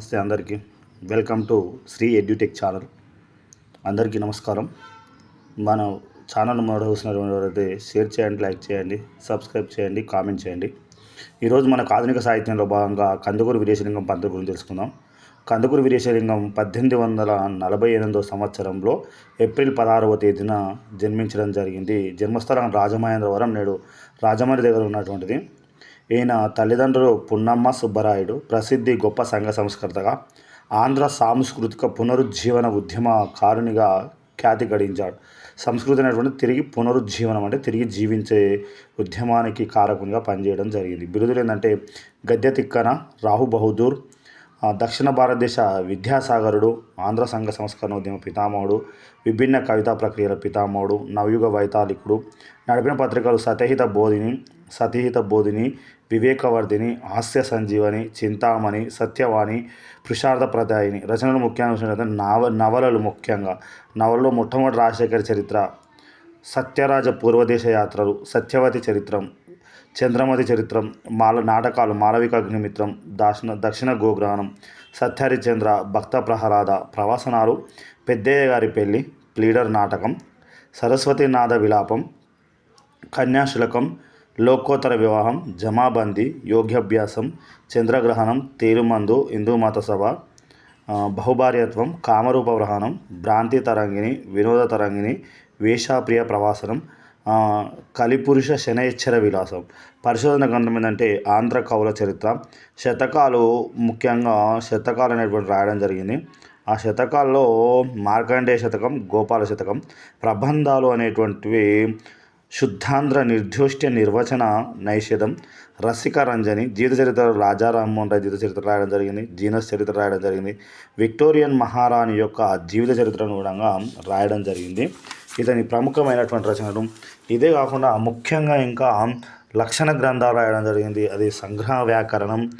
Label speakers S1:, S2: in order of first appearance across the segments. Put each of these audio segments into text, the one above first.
S1: నమస్తే అందరికీ. Welcome to Shri edutech channel. అందరికీ నమస్కారం. మన ఛానల్ మొదట చూసినటువంటి షేర్ చేయండి లైక్ చేయండి సబ్స్క్రైబ్ చేయండి కామెంట్ చేయండి. ఈరోజు మనకు ఆధునిక సాహిత్యంలో భాగంగా కందుకూరు వీరేశలింగం పంతుల గురించి తెలుసుకుందాం. కందుకూరు వీరేశలింగం పద్దెనిమిది వందల నలభై ఎనిమిదో సంవత్సరంలో ఏప్రిల్ పదహారవ తేదీన జన్మించడం జరిగింది. జన్మస్థలం రాజమహేంద్రవరం నేడు రాజమండ్రి దగ్గర ఉన్నటువంటిది. ఈయన తల్లిదండ్రులు పున్నమ్మ సుబ్బరాయుడు ప్రసిద్ధి గొప్ప సంఘ సంస్కర్తగా ఆంధ్ర సాంస్కృతిక పునరుజ్జీవన ఉద్యమకారునిగా ఖ్యాతి గడించాడు. సంస్కృతి అనేటువంటి తిరిగి పునరుజ్జీవనం అంటే తిరిగి జీవించే ఉద్యమానికి కారకునిగా పనిచేయడం జరిగింది. బిరుదులు ఏంటంటే గద్య తిక్కన రాహు బహదూర్ దక్షిణ భారతదేశ విద్యాసాగరుడు ఆంధ్ర సంఘ సంస్కరణ ఉద్యమ పితామహుడు విభిన్న కవితా ప్రక్రియల పితామహుడు నవయుగ వైతాళికుడు నడిపిన పత్రికలు సతహిత బోధిని సతహిత బోధిని వివేకవర్ధిని హాస్య సంజీవని చింతామణి సత్యవాణి పురుషార్థప్రదాయిని. రచనలు ముఖ్యంగా నవ నవలలు ముఖ్యంగా. నవలలో మొట్టమొదటి రాజశేఖర చరిత్ర సత్యరాజ పూర్వదేశ యాత్రలు సత్యవతి చరిత్రం చంద్రమతి చరిత్రం మాల నాటకాలు మాలవిక అగ్నిమిత్రం దాక్షిణ దక్షిణ గోగ్రహణం సత్యహరిచంద్ర భక్త ప్రహ్లాద ప్రవాసనాలు పెద్దయ్య గారి పెళ్ళి ప్లీడర్ నాటకం సరస్వతి నాద విలాపం కన్యాశులకం లోకోత్తర వివాహం జమాబందీ యోగ్యాభ్యాసం చంద్రగ్రహణం తేలుమందు హిందూమత సభ బహుభార్యత్వం కామరూప గ్రహణం భ్రాంతి తరంగిణి వినోద తరంగిణి వేషాప్రియ ప్రవాసనం కలిపురుష శనైశ్చర విలాసం. పరిశోధన గ్రంథం ఏంటంటే ఆంధ్ర కవుల చరిత్ర. శతకాలు ముఖ్యంగా శతకాలు అనేటువంటి రాయడం జరిగింది. ఆ శతకాల్లో మార్కండేయ శతకం గోపాల శతకం ప్రబంధాలు అనేటువంటివి శుద్ధాంధ్ర నిర్దోష్ట్య నిర్వచన నైషేధం రసిక రంజని జీవిత చరిత్ర రాజా రాయ్ జీవిత చరిత్ర రాయడం జరిగింది జీనస్ చరిత్ర రాయడం జరిగింది విక్టోరియన్ మహారాణి యొక్క జీవిత చరిత్రను కూడా రాయడం జరిగింది. ఇతని ప్రముఖమైనటువంటి రచనలు. ఇదే కాకుండా ముఖ్యంగా ఇంకా లక్షణ గ్రంథాలు రాయడం జరిగింది. అది సంగ్రహ వ్యాకరణం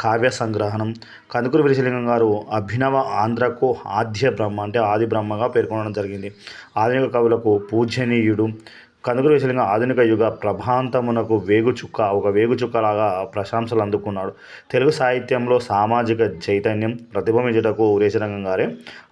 S1: కావ్య సంగ్రహణం. కందుకూరు వీరేశలింగం గారు అభినవ ఆంధ్రకు ఆద్య బ్రహ్మ అంటే ఆది బ్రహ్మగా పేర్కొనడం జరిగింది. ఆధునిక కవులకు పూజనీయుడు కందుకూరు వీరేశలింగం ఆధునిక యుగ ప్రభాంతమునకు వేగుచుక్క ఒక వేగుచుక్కలాగా ప్రశంసలు అందుకున్నాడు. తెలుగు సాహిత్యంలో సామాజిక చైతన్యం ప్రతిబింబించుటకు వీరేశలింగం గారే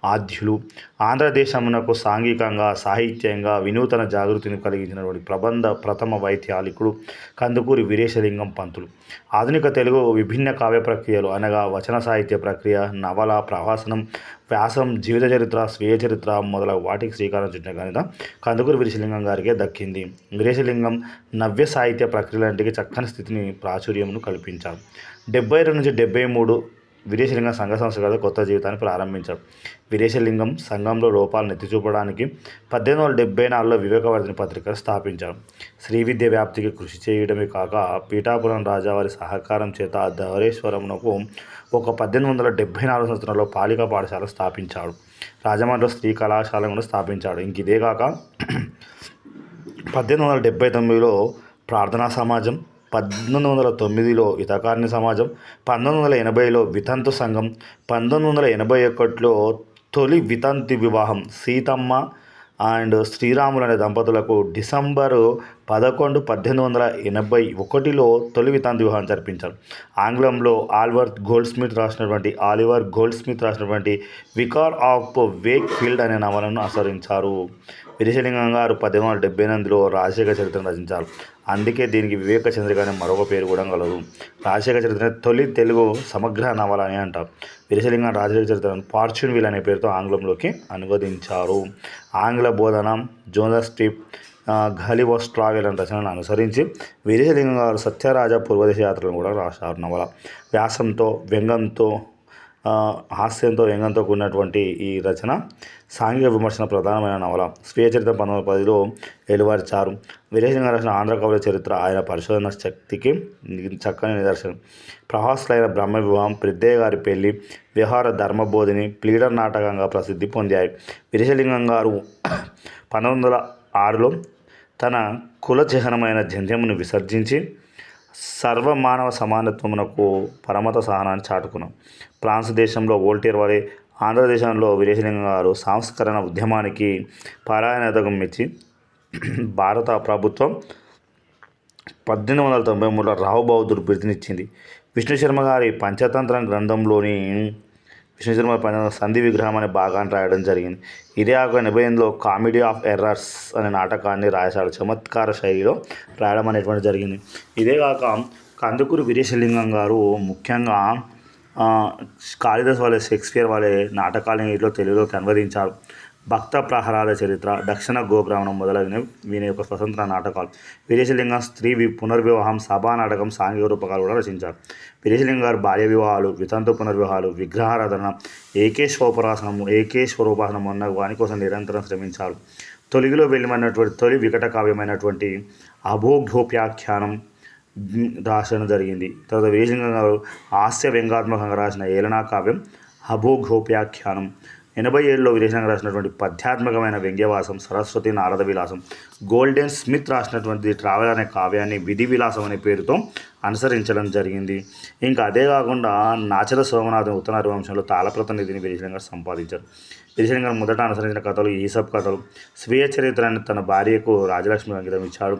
S1: ఆద్యులు. ఆంధ్రదేశమునకు సాంఘికంగా సాహిత్యంగా వినూతన జాగృతిని కలిగించినటువంటి ప్రబంధ ప్రథమ వైద్యాలికుడు కందుకూరి వీరేశలింగం పంతులు. ఆధునిక తెలుగు విభిన్న కావ్య ప్రక్రియలు అనగా వచన సాహిత్య ప్రక్రియ నవల ప్రవాసనం వ్యాసం జీవిత చరిత్ర స్వీయ చరిత్ర మొదలగు వాటికి శ్రీకారం చుట్టిన ఘనత కందుకూరి వీరేశలింగం గారికే దక్కింది. వీరేశలింగం నవ్య సాహిత్య ప్రక్రియలంటికి చక్కని స్థితిని ప్రాచుర్యమును కల్పించారు. డెబ్బై రెండు నుంచి డెబ్బై మూడు విదేశలింగ సంఘ సంస్థ కొత్త జీవితాన్ని ప్రారంభించారు. విదేశలింగం సంఘంలో లోపాలను ఎత్తి చూపడానికి పద్దెనిమిది వందల డెబ్బై నాలుగులో వివేకవర్ధిని పత్రిక స్థాపించారు. శ్రీ విద్య వ్యాప్తికి కృషి చేయడమే కాక పీఠాపురం రాజావారి సహకారం చేత ధవరేశ్వరమునకు ఒక పద్దెనిమిది వందల డెబ్బై నాలుగు సంవత్సరంలో పాలిక పాఠశాల స్థాపించాడు రాజమండ్రిలో స్త్రీ కళాశాల కూడా స్థాపించాడు ఇంక ఇదే కాక పద్దెనిమిది వందల డెబ్బై తొమ్మిదిలో ప్రార్థనా సమాజం పద్దెనిమిది వందల తొమ్మిదిలో హితకారిణి సమాజం పంతొమ్మిది వందల ఎనభైలో వితంతు సంఘం పంతొమ్మిది వందల ఎనభై ఒకటిలో తొలి వితంతి వివాహం సీతమ్మ అండ్ శ్రీరాములు అనే దంపతులకు డిసెంబరు పదకొండు పద్దెనిమిది వందల ఎనభై ఒకటిలో తొలి వితాంతి వివాహం జరిపించారు. ఆంగ్లంలో ఆల్వర్ గోల్డ్ స్మిత్ రాసినటువంటి ఆలివర్ గోల్డ్ స్మిత్ రాసినటువంటి వికార్ ఆఫ్ వేక్ ఫీల్డ్ అనే నవలను అనుసరించారు. విరిశలింగం గారు పద్దెనిమిది వందల డెబ్బై ఎనిమిదిలో రాజశేఖర చరిత్రను రచించారు. అందుకే దీనికి వివేక చంద్రిక అనే మరొక పేరు కూడా కలదు రాజశేఖర చరిత్ర తొలి తెలుగు సమగ్ర నవల అని అంటారు. విరిశలింగం రాజశేఖర చరిత్రను ఫార్చ్యూన్ వీల్ అనే పేరుతో ఆంగ్లంలోకి అనువదించారు. ఆంగ్ల బోధన జోనస్ స్ట్రిప్ ఘలివోస్ ట్రావెల్ అనే రచనను అనుసరించి వీరేశలింగం గారు సత్యరాజ పూర్వదేశ యాత్రలను కూడా రాశారు నవల. వ్యాసంతో వ్యంగంతో హాస్యంతో వ్యంగంతో కూడినటువంటి ఈ రచన. సాంఘిక విమర్శన ప్రధానమైన నవల. స్వీయ చరిత్ర పంతొమ్మిది పదిలో వెలువరిచారు. వీరేశలింగం రాసిన ఆంధ్ర కవుల చరిత్ర ఆయన పరిశోధన శక్తికి చక్కని నిదర్శనం. ప్రహాసులైన బ్రహ్మ వివాహం పెద్దయ్య గారి పెళ్ళి విహార ధర్మబోధిని ప్లీడర్ నాటకంగా ప్రసిద్ధి పొందాయి. విరేజలింగం గారు పంతొమ్మిది వందల ఆరులో తన కుల చిహ్నమైన జంధ్యమును విసర్జించి సర్వమానవ సమానత్వమునకు పరమత సహనాన్ని చాటుకున్నాం. ఫ్రాన్స్ దేశంలో వోల్టేర్ వారే ఆంధ్రదేశంలో వీరేశలింగం గారు సంస్కరణ ఉద్యమానికి పారాయణతకు మెచ్చి భారత ప్రభుత్వం పద్దెనిమిది వందల తొంభై మూడులో రావు బహదూర్ బిరుదునిచ్చింది. విష్ణు శర్మ గారి పంచతంత్రం గ్రంథంలోని విష్ణుశర్మ పైన సంధి విగ్రహం అనే భాగాన్ని రాయడం జరిగింది. ఇదే కాక ఎనభై ఎనిమిదిలో కామెడీ ఆఫ్ ఎర్రర్స్ అనే నాటకాన్ని రాశాడు చమత్కార శైలిలో రాయడం అనేటువంటి జరిగింది. ఇదే కాక కందుకూరు వీరేశలింగం గారు ముఖ్యంగా కాళిదాస్ వాళ్ళ షేక్స్పియర్ వాళ్ళ నాటకాలను వీటిలో తెలుగులోకి అనువదించారు భక్త ప్రహ్లాద చరిత్ర దక్షిణ గోబ్రాహ్మణం మొదలైనవి వీని యొక్క స్వతంత్ర నాటకాలు. విదేశలింగం స్త్రీ వి పునర్వివాహం సభా నాటకం సాంఘిక రూపకాలు కూడా రచించారు. వీరేశలింగం గారు బాల్య వివాహాలు వితంతు పునర్వివాహాలు విగ్రహారాధన ఏకేశ్వరోపాసనము ఏకేశ్వరోపాసనం అన్న వాని కోసం నిరంతరం శ్రమించారు. తొలిగిలో వెళ్ళమన్నటువంటి తొలి వికట కావ్యమైనటువంటి అభోగ్యోప్యాఖ్యానం రాసడం జరిగింది. తర్వాత విదేశలింగం గారు హాస్య వ్యంగాత్మకంగా రాసిన ఏలనా కావ్యం అభోఘోప్యాఖ్యానం ఎనభై ఏడులో విదేశంగా రాసినటువంటి పద్యాత్మకమైన వ్యంగ్యవాసం సరస్వతి నారద విలాసం గోల్డెన్ స్మిత్ రాసినటువంటి ట్రావెల్ అనే కావ్యాన్ని విధి విలాసం అనే పేరుతో అనుసరించడం జరిగింది. ఇంకా అదే కాకుండా నాచల సోమనాథం ఉత్తర వంశంలో తాళప్రతినిధిని విదేశంగా సంపాదించారు. వీరేశలింగం గారు మొదట అనుసరించిన కథలు ఈసప్ కథలు స్వీయ చరిత్రను తన భార్యకు రాజలక్ష్మి అంకితం ఇచ్చాడు.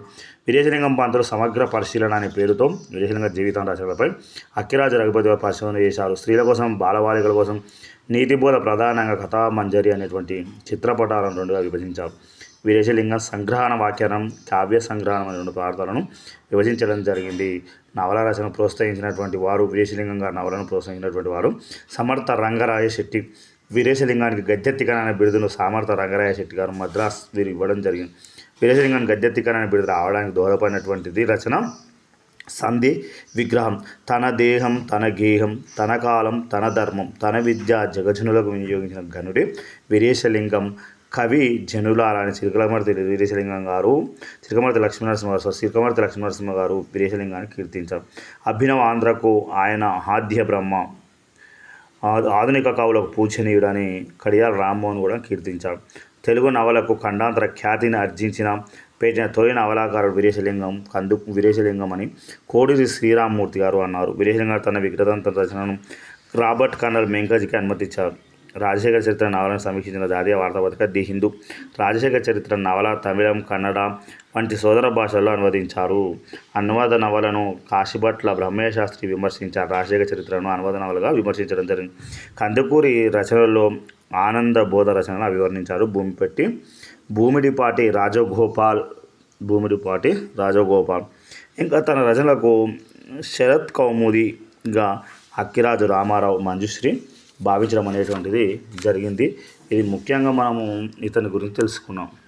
S1: వీరేశలింగం పంతులు సమగ్ర పరిశీలన అనే పేరుతో వీరేశలింగం జీవితం రచనలపై అక్కిరాజు రఘుపతి వారు చేశారు. స్త్రీల కోసం బాలబాలికల కోసం నీతిబోధ ప్రధానంగా కథా మంజరి అనేటువంటి చిత్రపటాలను రెండుగా విభజించారు. వీరేశలింగం సంగ్రహణ వ్యాఖ్యానం కావ్య సంగ్రహణం అనే రెండు ప్రార్థనలను విభజించడం జరిగింది. నవల రచన ప్రోత్సహించినటువంటి వారు వీరేశలింగం నవలను ప్రోత్సహించినటువంటి వారు సమర్థ రంగరాయ శెట్టి వీరేశలింగానికి గద్యెత్తికన అనే బిరుదును సామర్థ రంగరాయ శెట్టి గారు మద్రాస్ వీరు ఇవ్వడం జరిగింది. వీరేశలింగానికి గద్యెత్తికన అనే బిరుదు రావడానికి దోహదపడినటువంటిది రచన సంధి విగ్రహం. తన దేహం తన గేహం తన కాలం తన ధర్మం తన విద్య జగజనులకు వినియోగించిన గనుడి వీరేశలింగం. కవి జనులారాని శ్రీకలమర్తి చిలకమర్తి వీరేశలింగం గారు చిలకమర్తి లక్ష్మీనరసింహ గారు చిలకమర్తి లక్ష్మీనరసింహ గారు వీరేశలింగాన్ని కీర్తించారు. అభినవ ఆంధ్రకు ఆయన ఆద్య బ్రహ్మ ఆధునిక కవులకు పూజనీయుడని కడియాల రామ్మోహన్ కూడా కీర్తించాడు తెలుగు నవలకు ఖండాంతర ఖ్యాతిని ఆర్జించిన పేటిన తొలి నవలాకారుడు వీరేశలింగం కందు వీరేశలింగం అని కోడిరి శ్రీరామ్మూర్తి గారు అన్నారు. వీరేశలింగం తన విగ్రహాంతర రచనను రాబర్ట్ కర్నల్ మెంకజ్కి అనుమతించారు. రాజశేఖర చరిత్ర నవలను సమీక్షించిన జాతీయ వార్తాపత్రిక ది హిందూ. రాజశేఖర చరిత్ర నవల తమిళం కన్నడ వంటి సోదర భాషల్లో అనువదించారు. అనువాద నవలను కాశీభట్ల బ్రహ్మయ్య శాస్త్రి విమర్శించారు. రాజశేఖర చరిత్రను అనువాద నవలుగా విమర్శించడం జరిగింది. కందుకూరి రచనల్లో ఆనంద బోధ రచనను అభివర్ణించారు. భూమిపెట్టి భూమిడిపాటి రాజగోపాల్ భూమిడిపాటి రాజగోపాల్. ఇంకా తన రచనలకు శరత్ కౌముదిగా అక్కిరాజు రామారావు మంజుశ్రీ భావించడం అనేటువంటిది జరిగింది. ఇది ముఖ్యంగా మనము ఇతని గురించి తెలుసుకున్నాం.